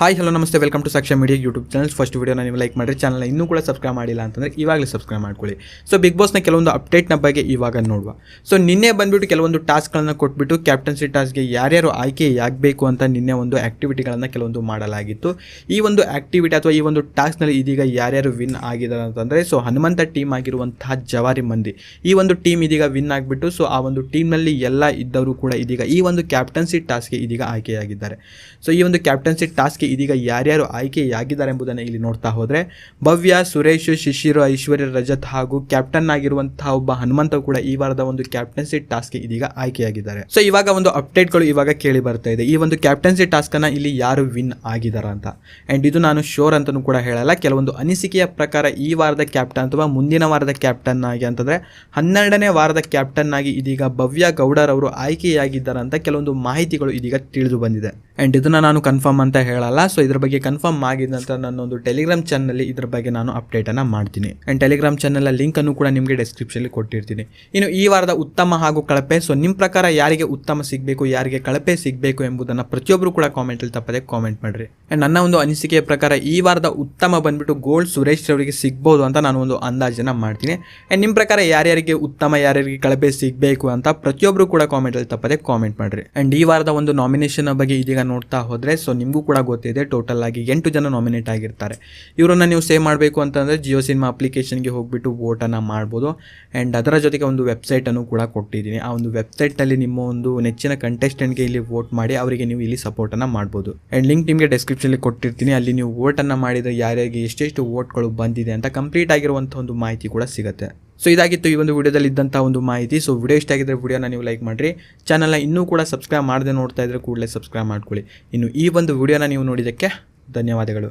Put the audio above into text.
Hi hello ನಮಸ್ತೆ. Welcome to Saksha media YouTube channel first ವೀಡಿಯೋನ ನೀವು ಲೈಕ್ ಮಾಡಿರಿ ಚಾನಲ್ನ ಇನ್ನೂ ಕೂಡ ಸಬ್ಸ್ಕ್ರೈಬ್ ಮಾಡಿಲ್ಲ ಅಂತಂದರೆ ಇವಾಗಲೇ ಸಬ್ಸ್ಕ್ರೈಬ್ ಮಾಡ್ಕೊಳ್ಳಿ. ಸೊ ಬಿಗ್ ಬಾಸ್ನ ಕೆಲವೊಂದು ಅಪ್ಡೇಟ್ನ ಬಗ್ಗೆ ಇವಾಗ ನೋಡುವ. ಸೊ ನಿನ್ನೆ ಬಂದುಬಿಟ್ಟು ಕೆಲವೊಂದು ಟಾಸ್ಕ್ಗಳನ್ನ ಕೊಟ್ಬಿಟ್ಟು ಕ್ಯಾಪ್ಟನ್ಸಿ ಟಾಸ್ಕ್ಗೆ ಯಾರ್ಯಾರು ಆಯ್ಕೆ ಆಗಬೇಕು ಅಂತ ನಿನ್ನೆ ಒಂದು ಆ್ಯಕ್ಟಿವಿಟಿಗಳನ್ನು ಕೆಲವೊಂದು ಮಾಡಲಾಗಿತ್ತು. ಈ ಒಂದು ಆಕ್ಟಿವಿಟಿ ಅಥವಾ ಈ ಒಂದು ಟಾಸ್ಕ್ನಲ್ಲಿ ಇದೀಗ ಯಾರ್ಯಾರು ವಿನ್ ಆಗಿದ್ದಾರೆ ಅಂತಂದರೆ ಸೊ ಹನುಮಂತ ಟೀಮ್ ಆಗಿರುವಂತಹ ಜವಾರಿ ಮಂದಿ. ಈ ಒಂದು ಟೀಮ್ ಇದೀಗ ವಿನ್ ಆಗಿಬಿಟ್ಟು ಸೊ ಆ ಒಂದು ಟೀಮ್ನಲ್ಲಿ ಎಲ್ಲ ಇದ್ದವರು ಕೂಡ ಇದೀಗ ಈ ಒಂದು ಕ್ಯಾಪ್ಟನ್ಸಿ ಟಾಸ್ಕ್ಗೆ ಇದೀಗ ಆಯ್ಕೆಯಾಗಿದ್ದಾರೆ. ಸೊ ಈ ಒಂದು ಕ್ಯಾಪ್ಟನ್ಸಿ ಟಾಸ್ಕ್ಗೆ ಇದೀಗ ಯಾರ್ಯಾರು ಆಯ್ಕೆಯಾಗಿದ್ದಾರೆ ಎಂಬುದನ್ನು ಇಲ್ಲಿ ನೋಡ್ತಾ ಹೋದರೆ, ಭವ್ಯ ಸುರೇಶ್, ಶಿಶಿರು, ಐಶ್ವರ್ಯ, ರಜತ್ ಹಾಗೂ ಕ್ಯಾಪ್ಟನ್ ಆಗಿರುವಂತಹ ಒಬ್ಬ ಹನುಮಂತ ಕೂಡ ಈ ವಾರದ ಒಂದು ಕ್ಯಾಪ್ಟನ್ಸಿ ಟಾಸ್ಕ್ ಇದೀಗ ಆಯ್ಕೆಯಾಗಿದ್ದಾರೆ. ಸೊ ಇವಾಗ ಒಂದು ಅಪ್ಡೇಟ್ಗಳು ಇವಾಗ ಕೇಳಿ ಬರ್ತಾ ಇದೆ. ಈ ಒಂದು ಕ್ಯಾಪ್ಟನ್ಸಿ ಟಾಸ್ಕ್ ಟಾಸ್ಕನ್ನು ಇಲ್ಲಿ ಯಾರು ವಿನ್ ಆಗಿದಾರ ಅಂತ. ಅಂಡ್ ಇದು ನಾನು ಶೋರ್ ಅಂತಲೂ ಕೂಡ ಹೇಳಲ್ಲ. ಕೆಲವೊಂದು ಅನಿಸಿಕೆಯ ಪ್ರಕಾರ ಈ ವಾರದ ಕ್ಯಾಪ್ಟನ್ ಅಥವಾ ಮುಂದಿನ ವಾರದ ಕ್ಯಾಪ್ಟನ್ ಆಗಿ ಅಂತಂದರೆ, ಹನ್ನೆರಡನೇ ವಾರದ ಕ್ಯಾಪ್ಟನ್ ಆಗಿ ಇದೀಗ ಭವ್ಯ ಗೌಡರ್ ಅವರು ಆಯ್ಕೆಯಾಗಿದ್ದಾರೆ ಅಂತ ಕೆಲವೊಂದು ಮಾಹಿತಿಗಳು ಇದೀಗ ತಿಳಿದು ಬಂದಿದೆ. ಅಂಡ್ ಇದನ್ನು ನಾನು ಕನ್ಫರ್ಮ್ ಅಂತ ಹೇಳಲ್ಲ. ಸೊ ಇದ್ರ ಬಗ್ಗೆ ಕನ್ಫರ್ಮ್ ಆಗಿದ ನಂತರ ನನ್ನೊಂದು ಟೆಲಿಗ್ರಾಮ್ ಚಾನಲ್ಲಿ ಇದ್ರ ಬಗ್ಗೆ ನಾನು ಅಪ್ಡೇಟನ್ನು ಮಾಡ್ತೀನಿ. ಆ್ಯಂಡ್ ಟೆಲಿಗ್ರಾಮ್ ಚಾನಲ್ ಲಿಂಕನ್ನು ಕೂಡ ನಿಮಗೆ ಡಿಸ್ಕ್ರಿಪ್ಷನಲ್ಲಿ ಕೊಟ್ಟಿರ್ತೀನಿ. ಇನ್ನು ಈ ವಾರದ ಉತ್ತಮ ಹಾಗೂ ಕಳಪೆ ಸೊ ನಿಮ್ಮ ಪ್ರಕಾರ ಯಾರಿಗೆ ಉತ್ತಮ ಸಿಗಬೇಕು, ಯಾರಿಗೆ ಕಳಪೆ ಸಿಗಬೇಕು ಎಂಬುದನ್ನು ಪ್ರತಿಯೊಬ್ಬರು ಕೂಡ ಕಾಮೆಂಟಲ್ಲಿ ತಪ್ಪದೆ ಕಾಮೆಂಟ್ ಮಾಡಿರಿ. ಆ್ಯಂಡ್ ನನ್ನ ಒಂದು ಅನಿಸಿಕೆಯ ಪ್ರಕಾರ ಈ ವಾರದ ಉತ್ತಮ ಬಂದ್ಬಿಟ್ಟು ಗೋಲ್ಡ್ ಸುರೇಶ್ ಅವರಿಗೆ ಸಿಗ್ಬೋದು ಅಂತ ನಾನು ಒಂದು ಅಂದಾಜನ್ನು ಮಾಡ್ತೀನಿ. ಆ್ಯಂಡ್ ನಿಮ್ಮ ಪ್ರಕಾರ ಯಾರ್ಯಾರಿಗೆ ಉತ್ತಮ, ಯಾರ್ಯಾರಿಗೆ ಕಳಪೆ ಸಿಗಬೇಕು ಅಂತ ಪ್ರತಿಯೊಬ್ಬರು ಕೂಡ ಕಾಮೆಂಟಲ್ಲಿ ತಪ್ಪದೆ ಕಾಮೆಂಟ್ ಮಾಡಿರಿ. ಆ್ಯಂಡ್ ಈ ವಾರದ ಒಂದು ನಾಮಿನೇಷನ್ ಬಗ್ಗೆ ಇದೀಗ ನೋಡ್ತಾ ಹೋದರೆ ಸೊ ನಿಮಗೂ ಕೂಡ ಗೊತ್ತಿದೆ ಟೋಟಲ್ ಆಗಿ ಎಂಟು ಜನ ನಾಮಿನೇಟ್ ಆಗಿರ್ತಾರೆ. ಇವರನ್ನು ನೀವು ಸೇವ್ ಮಾಡಬೇಕು ಅಂತಂದರೆ ಜಿಯೋ ಸಿನಿಮಾ ಅಪ್ಲಿಕೇಶನ್ಗೆ ಹೋಗ್ಬಿಟ್ಟು ವೋಟನ್ನು ಮಾಡ್ಬೋದು. ಆ್ಯಂಡ್ ಅದರ ಜೊತೆಗೆ ಒಂದು ವೆಬ್ಸೈಟನ್ನು ಕೂಡ ಕೊಟ್ಟಿದ್ದೀನಿ. ಆ ಒಂದು ವೆಬ್ಸೈಟಲ್ಲಿ ನಿಮ್ಮ ಒಂದು ನೆಚ್ಚಿನ ಕಂಟೆಸ್ಟೆಂಟ್ಗೆ ಇಲ್ಲಿ ವೋಟ್ ಮಾಡಿ, ಅವರಿಗೆ ನೀವು ಇಲ್ಲಿ ಸಪೋರ್ಟನ್ನು ಮಾಡ್ಬೋದು. ಆ್ಯಂಡ್ ಲಿಂಕ್ ನಿಮಗೆ ಡಿಸ್ಕ್ರಿಪ್ಷನಲ್ಲಿ ಕೊಟ್ಟಿರ್ತೀನಿ. ಅಲ್ಲಿ ನೀವು ವೋಟನ್ನು ಮಾಡಿದರೆ ಯಾರ್ಯಾರಿಗೆ ಎಷ್ಟೆಷ್ಟು ವೋಟ್ಗಳು ಬಂದಿದೆ ಅಂತ ಕಂಪ್ಲೀಟ್ ಆಗಿರುವಂಥ ಒಂದು ಮಾಹಿತಿ ಕೂಡ ಸಿಗುತ್ತೆ. ಸೊ ಇದಾಗಿತ್ತು ಈ ಒಂದು ವಿಡಿಯೋದಲ್ಲಿ ಇದ್ದಂಥ ಒಂದು ಮಾಹಿತಿ. ಸೊ ವಿಡಿಯೋ ಇಷ್ಟ ಆಗಿದ್ರೆ ವಿಡಿಯೋನ ನೀವು ಲೈಕ್ ಮಾಡಿರಿ. ಚಾನಲ್ನ ಇನ್ನೂ ಕೂಡ ಸಬ್ಸ್ಕ್ರೈಬ್ ಮಾಡದೆ ನೋಡ್ತಾ ಇದ್ರೆ ಕೂಡಲೇ ಸಬ್ಸ್ಕ್ರೈಬ್ ಮಾಡ್ಕೊಳ್ಳಿ. ಇನ್ನು ಈ ಒಂದು ವಿಡಿಯೋನ ನೀವು ನೋಡಿದ್ದಕ್ಕೆ ಧನ್ಯವಾದಗಳು.